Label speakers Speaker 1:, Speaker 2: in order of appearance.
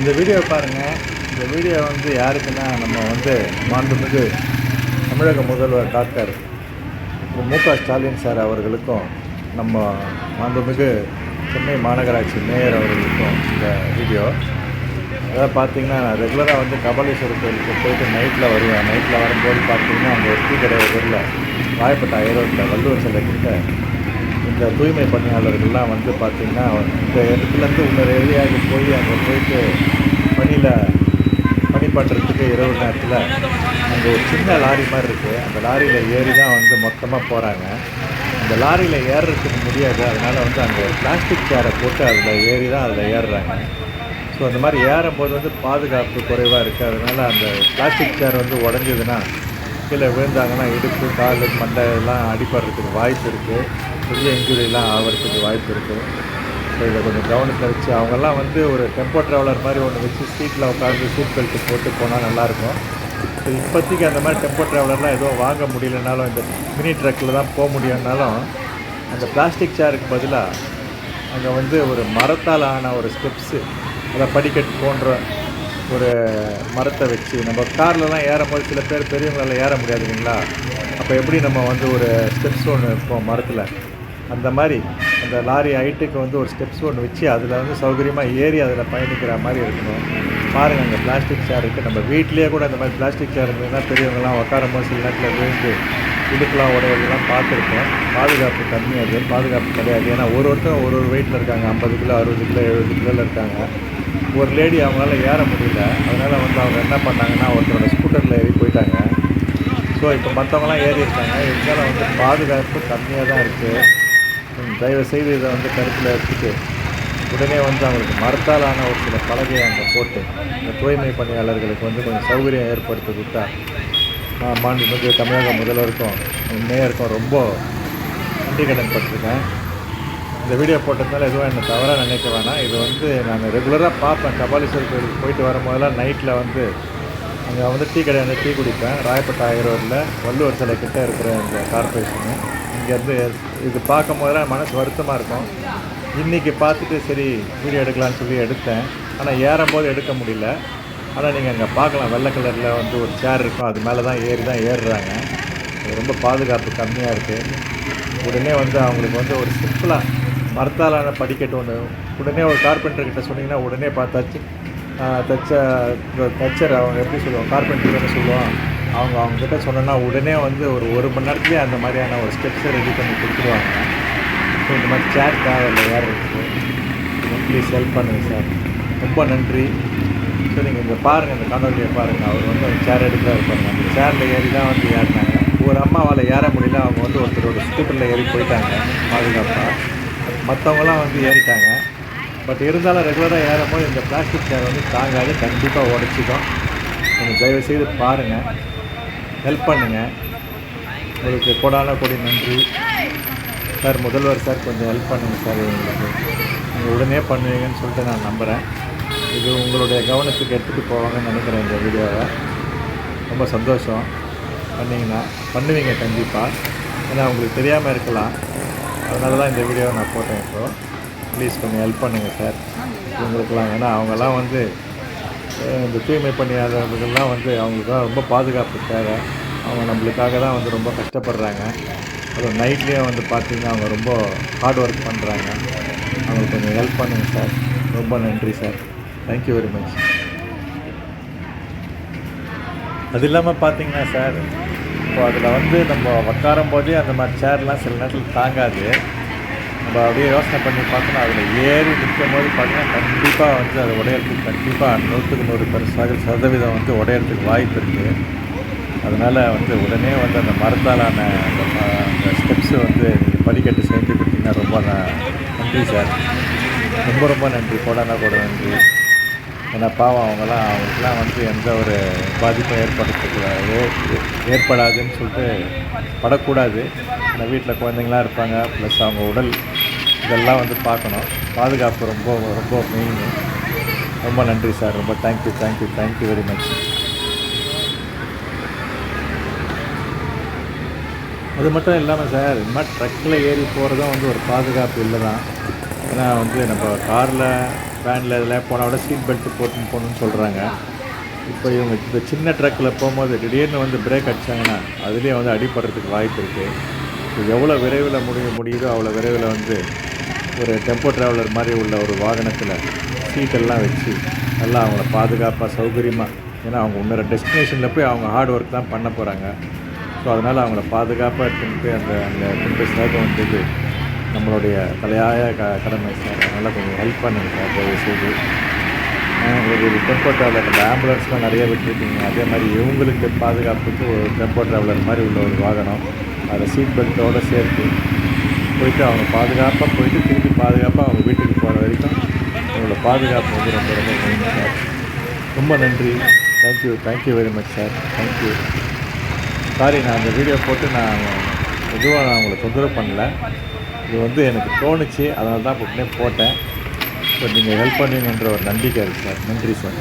Speaker 1: இந்த வீடியோ பாருங்கள் இந்த வீடியோ வந்து யாருக்குன்னா நம்ம வந்து மாண்புமிகு தமிழக முதல்வர் டாக்டர் மு க ஸ்டாலின் சார் அவர்களுக்கும் நம்ம மாண்புமிகு சென்னை மாநகராட்சி மேயர் அவர்களுக்கும் இந்த வீடியோ. அதாவது பார்த்தீங்கன்னா நான் ரெகுலராக வந்து கபாலீஸ்வரர் கோயிலுக்கு போயிட்டு நைட்டில் வருவேன். நைட்டில் வரும்போது பார்த்தீங்கன்னா அந்த ஒரு டீ கடை எதிரில் வாய்ப்பட்ட ஐரோட்டில் வள்ளுவர் சிலை கிட்ட இந்த தூய்மை பணியாளர்கள்லாம் வந்து பார்த்திங்கன்னா இந்த இடத்துலேருந்து இன்னொரு ஏரியாவுக்கு போய் அங்கே போயிட்டு பணியில் பணி இரவு நேரத்தில் அங்கே ஒரு சின்ன லாரி மாதிரி இருக்குது அந்த லாரியில் ஏறி தான் வந்து மொத்தமாக போகிறாங்க அந்த லாரியில் ஏறுறதுக்கு முடியாது. அதனால் வந்து அங்கே ஒரு பிளாஸ்டிக் சேரை போட்டு அதில் ஏறி தான் அதில் ஏறுறாங்க. ஸோ அந்த மாதிரி ஏறும்போது வந்து பாதுகாப்பு குறைவாக இருக்குது அதனால் அந்த பிளாஸ்டிக் சேர் வந்து உடஞ்சதுன்னா கீழே விழுந்தாங்கன்னா இடுப்பு கால் மண்டை எல்லாம் அடிபடுறதுக்கு வாய்ப்பு இருக்குது பெரிய இன்ஜுரிலாம் ஆகிறதுக்கு வாய்ப்பு இருக்குது ஸோ இதை கொஞ்சம் கவனத்தில் வச்சு அவங்கெல்லாம் வந்து ஒரு டெம்போ ட்ராவலர் மாதிரி ஒன்று வச்சு சீட்டில் உட்காந்து சீட் பெல்ட்டு போட்டு போனால் நல்லாயிருக்கும் ஸோ இப்போதைக்கு அந்த மாதிரி டெம்போ ட்ராவலர்லாம் எதுவும் வாங்க முடியலனாலும் இந்த மினி ட்ரக்கில் தான் போக முடியும்னாலும் அந்த பிளாஸ்டிக் சேருக்கு பதிலாக அங்கே வந்து ஒரு மரத்தால் ஆன ஒரு ஸ்டெப்ஸு அதை படிக்கட்டு போன்ற ஒரு மரத்தை வச்சு நம்ம கார்லலாம் ஏறும்போது சில பேர் பெரியவங்களால் ஏற முடியாது இல்லைங்களா? அப்போ எப்படி நம்ம வந்து ஒரு ஸ்டெப்ஸ் ஒன்று இருப்போம் மரத்தில்? அந்த மாதிரி அந்த லாரி ஹைட்டுக்கு வந்து ஒரு ஸ்டெப்ஸ் ஒன்று வச்சு அதில் வந்து சௌகரியமாக ஏறி அதில் பயணிக்கிற மாதிரி இருக்கணும். பாருங்கள் அந்த பிளாஸ்டிக் சேர் இருக்குது நம்ம வீட்லேயே கூட அந்த மாதிரி பிளாஸ்டிக் சேர் இருந்ததுன்னா பெரியவங்கலாம் உட்காரும்போது சில நேரத்தில் விழுந்து இடுப்புலாம் உடையதெல்லாம் பார்த்துருக்கோம் பாதுகாப்பு கம்மியாக இருக்குது பாதுகாப்பு கிடையாது. ஏன்னா ஒரு ஒருத்தரும் ஒரு ஒரு வெயிட்டில் இருக்காங்க. ஐம்பது கிலோ அறுபது கிலோ எழுபது கிலோவில் இருக்காங்க. ஒரு லேடி அவங்களால ஏற முடியல. அதனால் வந்து அவங்க என்ன பண்ணாங்கன்னா ஒருத்தரோட ஸ்கூட்டரில் ஏறி போயிட்டாங்க. ஸோ இப்போ மற்றவங்களாம் ஏறி இருக்காங்க இருந்தாலும் வந்து பாதுகாப்பு கம்மியாக தான் இருக்குது தயவு செய்து இதை வந்து கருத்தில் எடுத்துட்டு உடனே வந்து அவங்களுக்கு மரத்தாலான ஒரு சில பலகையை அங்கே போட்டு இந்த தூய்மை பணியாளர்களுக்கு வந்து கொஞ்சம் சௌகரியம் ஏற்படுத்தி கொடுத்தா நான் மாண்புமிகு தமிழக முதல்வருக்கும் மேயருக்கும் ரொம்ப நன்றி கடன் பட்டிருக்கேன். இந்த வீடியோ போட்டதுனால எதுவும் என்னை தவறாக நினைக்க வேணாம். இது வந்து நான் ரெகுலராக பார்ப்பேன். கபாலீஸ்வர் கோயிலுக்கு போயிட்டு வரும்போதெல்லாம் நைட்டில் வந்து அங்கே வந்து டீ கடையில் டீ குடிப்பேன். ராயப்பட்ட ஆயிரோரில் வள்ளுவர் சிலை கிட்டே இருக்கிற இந்த கார்பரேஷனு இங்கேருந்து இது பார்க்கும் போதெல்லாம் மனசு வருத்தமாக இருக்கும். இன்றைக்கி பார்த்துட்டு சரி வீடியோ எடுக்கலான்னு சொல்லி எடுத்தேன். ஆனால் ஏறும்போது எடுக்க முடியல. ஆனால் நீங்கள் அங்கே பார்க்கலாம். வெள்ளை கலரில் வந்து ஒரு சேர் இருக்கும். அது மேலே தான் ஏறி தான் ஏறுறாங்க ரொம்ப பாதுகாப்பு கம்மியாக இருக்குது உடனே வந்து அவங்களுக்கு வந்து ஒரு சிம்பிளாக மரத்தாலான படிக்கட்டு ஒன்று உடனே ஒரு கார்பெண்டர்கிட்ட சொன்னீங்கன்னா உடனே பார்த்தாச்சு தச்ச தச்சர் அவங்க எப்படி சொல்லுவாங்க? கார்பெண்டர் என்ன சொல்லுவான் அவங்க அவங்கக்கிட்ட சொன்னோன்னா உடனே வந்து ஒரு ஒரு மணி நேரத்துலேயே அந்த மாதிரியான ஒரு ஸ்டெப்ஸை ரெடி பண்ணி கொடுத்துருவாங்க. ஸோ இந்த மாதிரி சேர் தேவையில்லை ஏறுறதுக்கு ப்ளீஸ் ஹெல்ப் பண்ணுங்கள் சார் ரொம்ப நன்றி. ஸோ நீங்கள் இங்கே பாருங்கள் இந்த காணொலியை பாருங்கள் அவர் வந்து அந்த சேர் எடுக்கிறாரு இருப்பாங்க அந்த சேரில் ஏறி தான் வந்து ஏறினாங்க. ஒரு அம்மாவால் ஏற முடியல. அவங்க வந்து ஒருத்தரோட ஸ்கூட்டரில் ஏறி போயிட்டாங்க. பாதுகாப்பாக மற்றவங்களாம் வந்து ஏறிட்டாங்க. பட் இருந்தாலும் ரெகுலராக ஏறும்போது இந்த பிளாஸ்டிக் சேர் வந்து தாங்காது. கண்டிப்பாக உடச்சிக்கும். நீங்கள் தயவு செய்து பாருங்கள் ஹெல்ப் பண்ணுங்கள் உங்களுக்கு கொடான கொடி நன்றி. சார் முதல்வர் சார் கொஞ்சம் ஹெல்ப் பண்ணுங்கள் சார் எங்களுக்கு நீங்கள் உடனே பண்ணுவீங்கன்னு சொல்லிட்டு நான் நம்புகிறேன் இது உங்களுடைய கவனத்துக்கு எடுத்துகிட்டு போவாங்கன்னு நினைக்கிறேன் இந்த வீடியோவை. ரொம்ப சந்தோஷம். பண்ணிங்கன்னா பண்ணுவீங்க கண்டிப்பாக ஏன்னா உங்களுக்கு தெரியாமல் இருக்கலாம். அதனால தான் இந்த வீடியோவை நான் போட்டேன் இப்போது ப்ளீஸ் கொஞ்சம் ஹெல்ப் பண்ணுங்கள் சார் இவங்களுக்கெல்லாம் ஏன்னா அவங்கெல்லாம் வந்து இந்த தூய்மை பணியாளர்கள்லாம் வந்து அவங்களுக்குலாம் ரொம்ப பாதுகாப்பு தேவை. அவங்க நம்மளுக்காக தான் வந்து ரொம்ப கஷ்டப்படுறாங்க. அதுவும் நைட்லேயே வந்து பார்த்திங்கன்னா அவங்க ரொம்ப ஹார்ட் ஒர்க் பண்ணுறாங்க அவங்களுக்கு கொஞ்சம் ஹெல்ப் பண்ணுங்கள் சார் ரொம்ப நன்றி சார் தேங்க்யூ வெரி மச் அது இல்லாமல் பார்த்தீங்கன்னா சார் இப்போ அதில் வந்து நம்ம உட்காரும் போதே அந்த மாதிரி சேர்லாம் சில நேரத்தில் தாங்காது. நம்ம அப்படியே யோசனை பண்ணி பார்த்தோம்னா அதில் ஏறி நிற்கும் போது பார்த்தீங்கன்னா கண்டிப்பாக வந்து அது உடையறதுக்கு கண்டிப்பாக நூற்றுக்கு நூறு பெரு சதவீதம் வந்து உடையறதுக்கு வாய்ப்பு இருக்குது அதனால் வந்து உடனே வந்து அந்த மரத்தாலான அந்த அந்த ஸ்டெப்ஸு வந்து நீங்கள் படிக்கட்டு சேர்த்து கொடுத்தீங்கன்னா ரொம்ப ந- நன்றி சார். ரொம்ப ரொம்ப நன்றி. கோடானா கூட நன்றி. ஏன்னா பாவம் அவங்களாம் அவங்களுக்குலாம் வந்து எந்த ஒரு பாதிப்பும் ஏற்படுத்தக்கூடாது. ஏற்படாதுன்னு சொல்லிட்டு படக்கூடாது. ஏன்னா வீட்டில் குழந்தைங்களாம் இருப்பாங்க ப்ளஸ் அவங்க உடல் இதெல்லாம் வந்து பார்க்கணும். பாதுகாப்பு ரொம்ப ரொம்ப மெயின் ரொம்ப நன்றி சார் ரொம்ப thank you thank you thank you very much அது மட்டும் இல்லாமல் சார் இந்த மாதிரி ட்ரக்கில் ஏறி போகிறதும் வந்து ஒரு பாதுகாப்பு இல்லை தான் ஏன்னா வந்து நம்ம காரில் வேனில் இதெல்லாம் போனால் விட சீட் பெல்ட் போட்டுன்னு போகணுன்னு சொல்கிறாங்க இப்போ இவங்க இந்த சின்ன ட்ரக்கில் போகும்போது திடீர்னு வந்து பிரேக் அடிச்சாங்கன்னா அதுலேயே வந்து அடிபடுறதுக்கு வாய்ப்பு இருக்குது எவ்வளோ விரைவில் முடிய முடியுதோ அவ்வளோ விரைவில் வந்து ஒரு டெம்போ ட்ராவலர் மாதிரி உள்ள ஒரு வாகனத்தில் சீட்டெல்லாம் வச்சு நல்லா அவங்கள பாதுகாப்பாக சௌகரியமாக ஏன்னா அவங்க இன்னொரு டெஸ்டினேஷனில் போய் அவங்க ஹார்ட் ஒர்க் தான் பண்ண போகிறாங்க ஸோ அதனால் அவங்கள பாதுகாப்பாக எடுத்துகிட்டு போய் அந்த அந்த கொண்டு போய் சேர்க்க நம்மளுடைய தலையாய க கடமை. சார் அதனால் கொஞ்சம் ஹெல்ப் பண்ணுங்க சார் தயவு செய்து உங்களுக்கு டெம்போ ட்ராவலர் இந்த ஆம்புலன்ஸ்லாம் நிறைய விட்டுருக்கீங்க. அதே மாதிரி இவங்களுக்கு பாதுகாப்புக்கு ஒரு டெம்போ ட்ராவலர் மாதிரி உள்ள ஒரு வாகனம். அதில் சீட் பெல்ட்டோடு சேர்த்து போயிட்டு அவங்க பாதுகாப்பாக போயிட்டு திருப்பி பாதுகாப்பாக அவங்க வீட்டுக்கு போகிற வரைக்கும் உங்களோட பாதுகாப்பு வந்து ரொம்ப ரொம்ப நன்றி சார். ரொம்ப நன்றி. Thank you thank you very much sir. Thank you sorry நான் அந்த வீடியோ போட்டு நான் பொதுவாக நான் உங்களை தொந்தரவு பண்ணல. இது வந்து எனக்கு தோணுச்சு அதனால தான் உடனே போட்டேன். இப்போ நீங்கள் ஹெல்ப் பண்ணுவீங்கன்ற ஒரு நம்பிக்கை இருக்குது சார். நன்றி சார்.